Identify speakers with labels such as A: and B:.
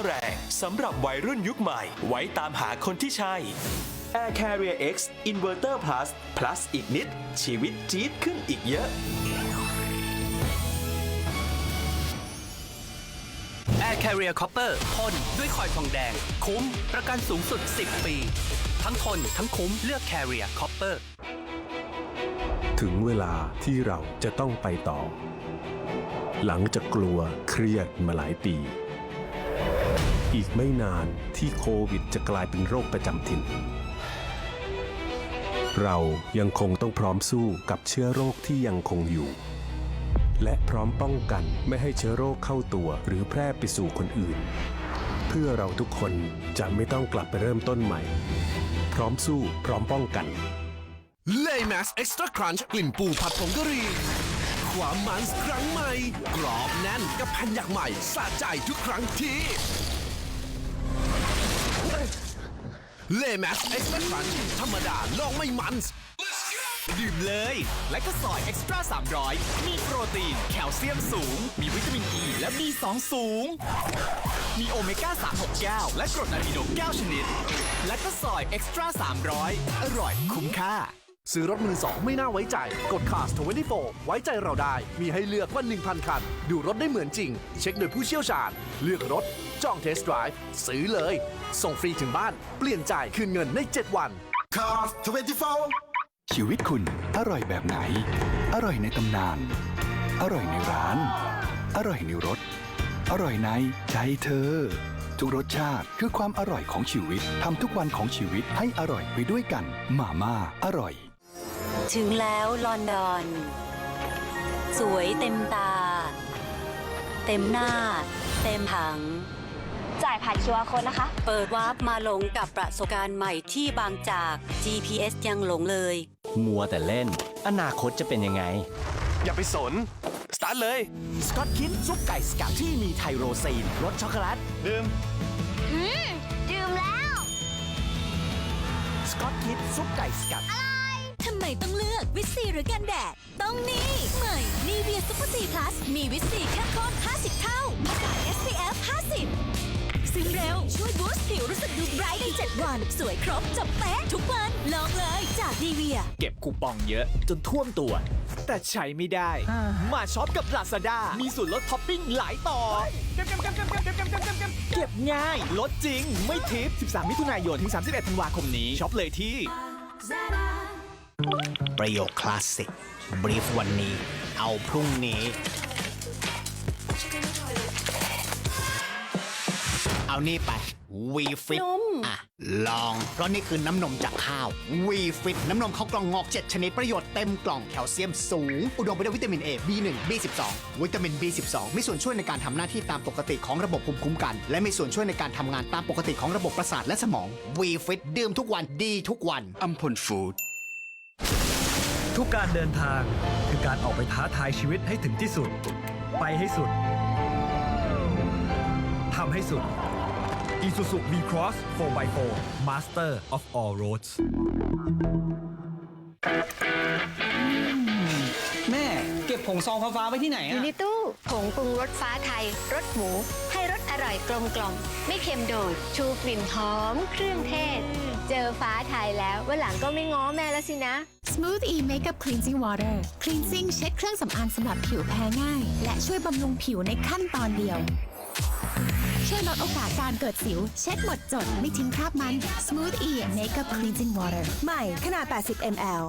A: แรงสำหรับวัยรุ่นยุคใหม่ ไว้ตามหาคนที่ใช่ Air Carrier X Inverter Plus Plus อีกนิด ชีวิตจี๊ดขึ้นอีกเยอะ
B: Air Carrier Copper ทนด้วยคอยทองแดง คุ้มประกันสูงสุด 10 ปี ทั้งทนทั้งคุ้มเลือก Carrier Copper
C: ถึงเวลาที่เราจะต้องไปต่อ หลังจากกลัวเครียดมาหลายปี อีกไม่นานที่โควิดจะกลายเป็นโรคประจำถิ่น เรายังคงต้องพร้อมสู้กับเชื้อโรคที่ยังคงอยู่ และพร้อมป้องกันไม่ให้เชื้อโรคเข้าตัวหรือแพร่ไปสู่คนอื่น เพื่อเราทุกคนจะไม่ต้องกลับไปเริ่มต้นใหม่ พร้อมสู้พร้อมป้องกัน
D: เลย์แมสเอ็กซ์ตร้าครันช์กลิ่นปูผัดผงกะหรี่ความมันครั้งใหม่ กรอบแน่นกับแผ่นอย่างใหม่สะใจทุกครั้งที่ เลย์แมสเอ็กซ์ตร้าครันธรรมดาลองไม่มัน
E: ดื่มเลย และก็ซอยเอ็กซ์ตร้า300 มีโปรตีน แคลเซียมสูง มีวิตามินอ e ีและ B2 สูง มีโอเมก้า3 6แก้วและกรดอะมิโน9ชนิด และก็ซอยเอ็กซ์ตร้า300 อร่อยคุ้มค่า
D: ซื้อรถมือสองไม่น่าไว้ใจ กด Cars 24 ไว้ใจเราได้ มีให้เลือกกว่า 1,000 คัน ดูรถได้เหมือนจริง เช็คโดยผู้เชี่ยวชาญ เลือกรถ จองเทสต์ไดรฟ์ซื้อเลย ส่งฟรีถึงบ้าน เปลี่ยนจ่ายคืนเงินใน 7 วัน
F: Cars 24 ชีวิตคุณอร่อยแบบไหน อร่อยในตำนาน อร่อยในร้าน อร่อยในรถ อร่อยในใจเธอ ทุกรสชาติคือความอร่อยของชีวิตทำทุกวันของชีวิตให้อร่อยไปด้วยกัน มาม่าอร่อย
G: ถึงแล้วลอนดอน สวยเต็มตา เต็มหน้า เต็มถัง
H: จ่ายผ่าน QR code นะคะ
G: เปิดวาร์ปมาหลงกับประสบการณ์ใหม่ที่บางจาก GPS ยังหลงเลย
I: มัวแต่เล่น อนาคตจะเป็นยังไง
A: อย่าไปสน สตาร์ทเลย
E: สกอตคิดซุปไก่สกัดที่มีไทโรซีนรสช็อกโกแลต
A: ดื่ม
H: ดื่มแล้ว
E: สกอตคิดซุปไก่สกัด
J: ทำ ไมต้องเลือกวิตซีหรือกันแดด ต้องนี่ใหม่นีเวียซุปเปอร์ซีพลัสมีวิตซีเข้มข้น50 เท่ากับ SPF 50 ซึ่งเร็ว ช่วยบูสต์ผิวรู้สึกดูไบรท์ใน 7 วัน สวยครบจบเป๊ะทุกวัน ลองเลยจากนีเวีย
E: เก็บคูปองเยอะจนท่วมตัว แต่ใช้ไม่ได้ มาช็อปกับ Lazada มีส่วนลดท็อปปิ้งหลายต่อ เก็บง่ายลดจริงไม่ทิป 13 มิถุนายนถึง 31 ธันวาคมนี้ช็อปเลยที่
K: ประโยคคลาสสิกบรีฟวันนี้ เอาพรุ่งนี้ เอานี่ไปวีฟิตอะ ลอง เพราะนี่คือน้ำนมจากข้าววีฟิตน้ำนมข้าวกล่องงอก 7 ชนิดประโยชน์เต็มกล่องแคลเซียมสูง อุดมไปด้วยวิตามิน A B1 B12 วิตามิน B12 มีส่วนช่วยในการทำหน้าที่ตามปกติของระบบภูมิคุ้มกัน และมีส่วนช่วยในการทำงานตามปกติของระบบประสาทและสมองวีฟิตดื่มทุกวันดีทุกวัน
F: อัมพลฟู้ด
L: ทุกการเดินทางคือการออกไปท้าทายชีวิตให้ถึงที่สุด ไปให้สุดทำให้สุด Isuzu V-Cross 4x4 Master of all roads
I: แม่เก็บผงซองฟ้าๆไว้ที่ไหน
H: อ
I: อะ
H: ยู่ในตู้ผงปรุงรสฟ้าไทยรสหมูให้รส อร่อยกลมกล่อมไม่เค็มโดด ชูกลิ่นหอม เครื่องเทศ เจอฟ้าไทยแล้ววันหลังก็ไม่ง้อแม่แล้วสินะ
J: Smooth E Makeup Cleansing Water Cleansing เช็ดเครื่องสำอางสำหรับผิวแพ้ง่าย และช่วยบำรุงผิวในขั้นตอนเดียว ช่วยลดโอกาสการเกิดสิว เช็ดหมดจด ไม่ทิ้งคราบมัน Smooth E Makeup Cleansing Water ใหม่ขนาด 80 ml